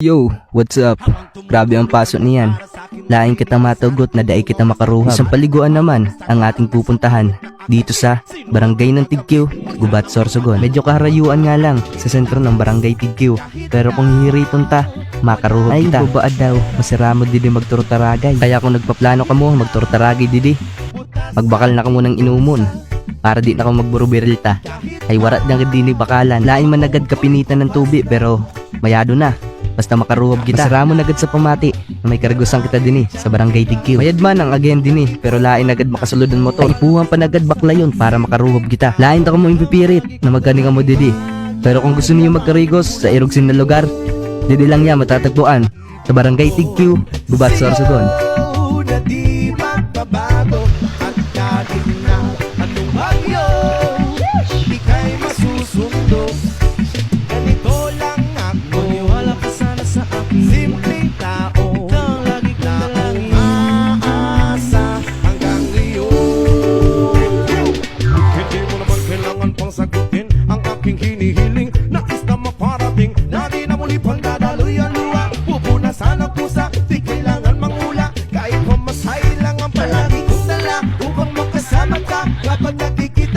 Yo, what's up? Grabe ang pasok niyan. Laing kita matugot na daig kita makaruhab. Isang paliguan naman ang ating pupuntahan dito sa Barangay ng Tigkiw, Gubat, Sorsogon. Medyo karayuan nga lang sa sentro ng Barangay Tigkiw. Pero kung hihiriton ta, makaruhab Ay, kita. Ay, babaad daw. Masaramo didi magturutaragay. Kaya kung nagpaplano ka mo, magturutaragay didi. Pagbakal na ka mo ng inumon. Para di na ka magburubiril ta. Ay warat ng dini bakalan. Lain man agad kapinitan ng tubi pero mayado na. Basta makaruhab kita. Masaramo na agad sa pamati may karagusang kita din eh, sa barangay Tigkiw. Mayad man ang again din eh, pero lain agad makasulod ang motor. Ipuhan pa agad bakla yun para makaruhab kita. Lain ta ka mo impipirit na magkani ka mo didi. Pero kung gusto niyo magkarigos sa irugsin na lugar, didi lang yan matatagpuan sa barangay Tigkiw, Gubat, at kahit na kapag nakikita